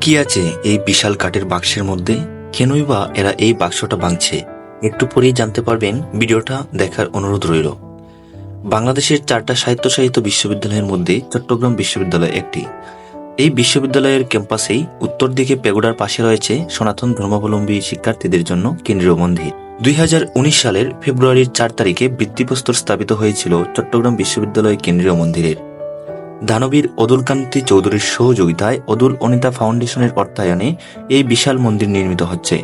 কি আছে এই বিশাল কাঠের বাক্সের মধ্যে। কেনই বা এরা এই বাক্সটা ভাঙছে? একটু পরেই জানতে পারবেন ভিডিওটা দেখার অনুরোধ রইল। বাংলাদেশের চারটা স্বায়ত্তশাসিত বিশ্ববিদ্যালয়ের মধ্যে চট্টগ্রাম বিশ্ববিদ্যালয় একটি। এই বিশ্ববিদ্যালয়ের ক্যাম্পাসেই উত্তর দিকে পেগোডার পাশে রয়েছে সনাতন ধর্মাবলম্বী শিক্ষার্থীদের জন্য কেন্দ্রীয় মন্দির। দুই হাজার উনিশ সালের ফেব্রুয়ারির চার তারিখে ভিত্তিপ্রস্তর স্থাপিত হয়েছিল চট্টগ্রাম বিশ্ববিদ্যালয় কেন্দ্রীয় মন্দিরের। দানবীর অদুলকান্তি চৌধুরীর সহযোগিতায় অদুল অনিতা ফাউন্ডেশনের অর্থায়নে এই বিশাল মন্দির নির্মিত হচ্ছে।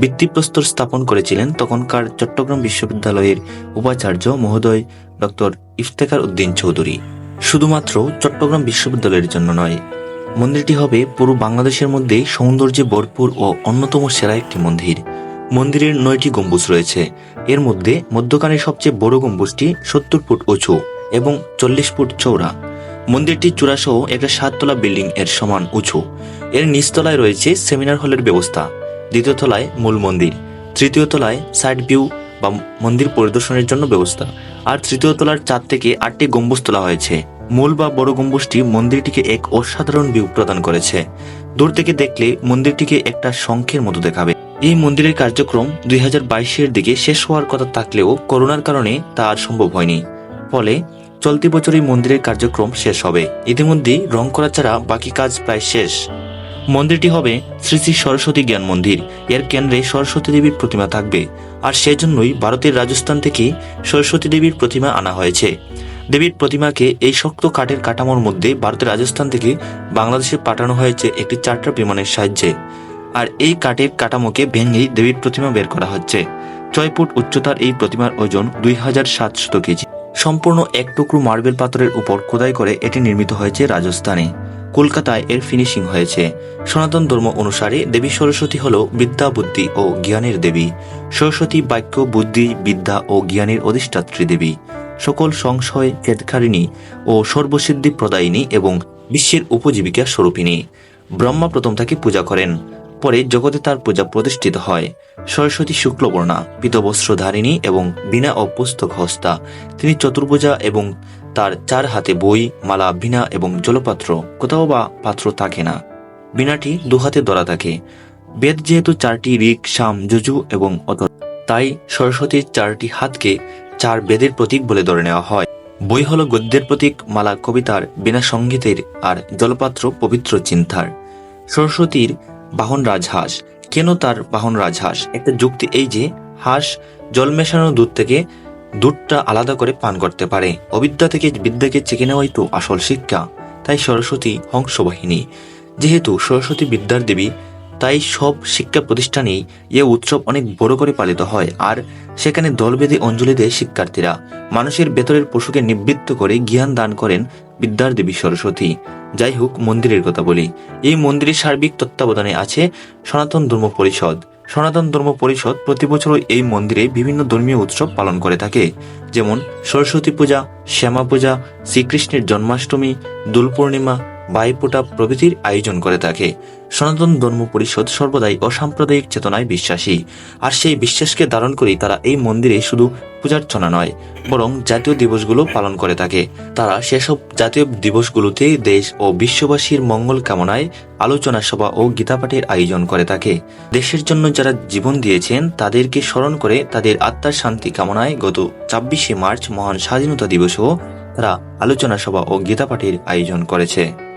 ভিত্তিপ্রস্তর স্থাপন করেছিলেন তখনকার চট্টগ্রাম বিশ্ববিদ্যালয়ের উপাচার্য মহোদয় ডক্টর ইফতেখার উদ্দিন চৌধুরী। শুধুমাত্র চট্টগ্রাম বিশ্ববিদ্যালয়ের জন্য নয়, মন্দিরটি হবে পুরো বাংলাদেশের মধ্যে সৌন্দর্যে ভরপুর ও অন্যতম সেরা একটি মন্দির। মন্দিরের নয়টি গম্বুজ রয়েছে, এর মধ্যে মধ্যখানের সবচেয়ে বড় গম্বুজটি সত্তর ফুট উঁচু এবং চল্লিশ ফুট চৌড়া মন্দিরটি চূড়াসহ একটা সাততলা বিল্ডিং এর সমান উঁচু। এর নিচতলায় রয়েছে সেমিনার হলের ব্যবস্থা। দ্বিতীয় তলায় মূল মন্দির। তৃতীয় তলায় সাইড ভিউ বা মন্দির পরিদর্শনের জন্য ব্যবস্থা। আর তৃতীয় তলার চার থেকে আটটি গম্বুজ তোলা হয়েছে। মূল বা বড় গম্বুজটি মন্দিরটিকে এক অসাধারণ ভিউ প্রদান করেছে। দূর থেকে দেখলে মন্দিরটিকে একটা শঙ্খের মতো দেখাবে। এই মন্দিরের কার্যক্রম দুই হাজার দিকে শেষ হওয়ার কথা থাকলেও করোনার কারণে তা আর সম্ভব হয়নি। ফলে চলতি বছর এই মন্দিরের কার্যক্রম শেষ হবে। ইতিমধ্যেই রং করা ছাড়া বাকি কাজ প্রায় শেষ। মন্দিরটি হবে শ্রী শ্রী সরস্বতী জ্ঞান মন্দির। এর কেন্দ্রে সরস্বতী দেবীর প্রতিমা থাকবে। আর সেজন্যই ভারতের রাজস্থান থেকে সরস্বতী দেবীর প্রতিমা আনা হয়েছে। দেবীর প্রতিমাকে এই শক্ত কাঠের কাঠামোর মধ্যে ভারতের রাজস্থান থেকে বাংলাদেশে পাঠানো হয়েছে একটি চার্টার বিমানের সাহায্যে। আর এই কাঠের কাঠামোকে ভেঙেই দেবীর প্রতিমা বের করা হচ্ছে। ছয় ফুট উচ্চতার এই প্রতিমার ওজন দুই হাজার সাতশত কেজি। সম্পূর্ণ এক টুকরো মার্বেল পাথরের উপর খোদাই করে এটি নির্মিত হয়েছে রাজস্থানে। কলকাতায় এর ফিনিশিং হয়েছে। সনাতন ধর্ম অনুসারে দেবী সরস্বতী হল বিদ্যা, বুদ্ধি ও জ্ঞানের দেবী। সরস্বতী বাক্য, বুদ্ধি, বিদ্যা ও জ্ঞানের অধিষ্ঠাত্রী দেবী। সকল সংশয় খেদখারিণী ও সর্বসিদ্ধি প্রদায়িনী এবং বিশ্বের উপজীবিকা স্বরূপিনী ব্রহ্মা প্রথম তাকে পূজা করেন। পরে জগতে তার পূজা প্রতিষ্ঠিত হয়। সরস্বতী শুক্লবর্ণা, পীতবস্ত্রধারিণী এবং বিনা ও পুস্তক হস্তা। তিনি চতুর্ভুজা এবং তার চার হাতে বই, মালা বিনা এবং জলপাত্র। কোথাও বা পাত্র থাকে না। বিনাটি দুহাতে ধরা থাকে। বেদ যেহেতু চারটি ঋক শাম যজু এবং অতর তাই সরস্বতীর চারটি হাতকে চার বেদের প্রতীক বলে ধরে নেওয়া হয়। বই হলো গদ্যের প্রতীক, মালা কবিতার বিনা সঙ্গীতের আর জলপাত্র পবিত্র চিন্তার। সরস্বতীর বাহন রাজহাঁস। কেন তার বাহন রাজহাঁস? একটা যুক্তি এই যে, হাঁস জল মেশানো দুধ থেকে দুধটা আলাদা করে পান করতে পারে। অবিদ্যা থেকে বিদ্যাকে চেকে নেওয়াই তো আসল শিক্ষা। তাই সরস্বতী হংসবাহিনী। যেহেতু সরস্বতী বিদ্যার দেবী তাই সব শিক্ষা প্রতিষ্ঠানেই এ উৎসব অনেক বড় করে পালিত হয় আর সেখানে দল বেঁধে অঞ্জলি দেয় শিক্ষার্থীরা। মানুষের ভেতরের পশুকে নিবৃত্ত করে জ্ঞান দান করেন বিদ্যার দেবী সরস্বতী। যাই হোক, মন্দিরের কথা বলি। এই মন্দিরের সার্বিক তত্ত্বাবধানে আছে সনাতন ধর্ম পরিষদ। সনাতন ধর্ম পরিষদ প্রতি বছর এই মন্দিরে বিভিন্ন ধর্মীয় উৎসব পালন করে থাকে। যেমন সরস্বতী পূজা, শ্যামা পূজা, শ্রীকৃষ্ণের জন্মাষ্টমী দোল পূর্ণিমা ভাইফোঁটা প্রভৃতির আয়োজন করে থাকে। সনাতন ধর্ম পরিষদ সর্বদাই অসাম্প্রদায়িক চেতনায় বিশ্বাসী। আর সেই বিশ্বাসকে ধারণ করেই তারা এই মন্দিরে শুধু পূজার্চনা নয়, বরং জাতীয় দিবসগুলো পালন করে থাকে। তারা সেসব জাতীয় দিবসগুলোতে দেশ ও বিশ্ববাসীর মঙ্গল কামনায় আলোচনা সভা ও গীতাপাঠের আয়োজন করে থাকে। দেশের জন্য যারা জীবন দিয়েছেন, তাদেরকে স্মরণ করে তাদের আত্মার শান্তি কামনায় গত ছাব্বিশে মার্চ মহান স্বাধীনতা দিবসেও তারা আলোচনা সভা ও গীতাপাঠের আয়োজন করেছে।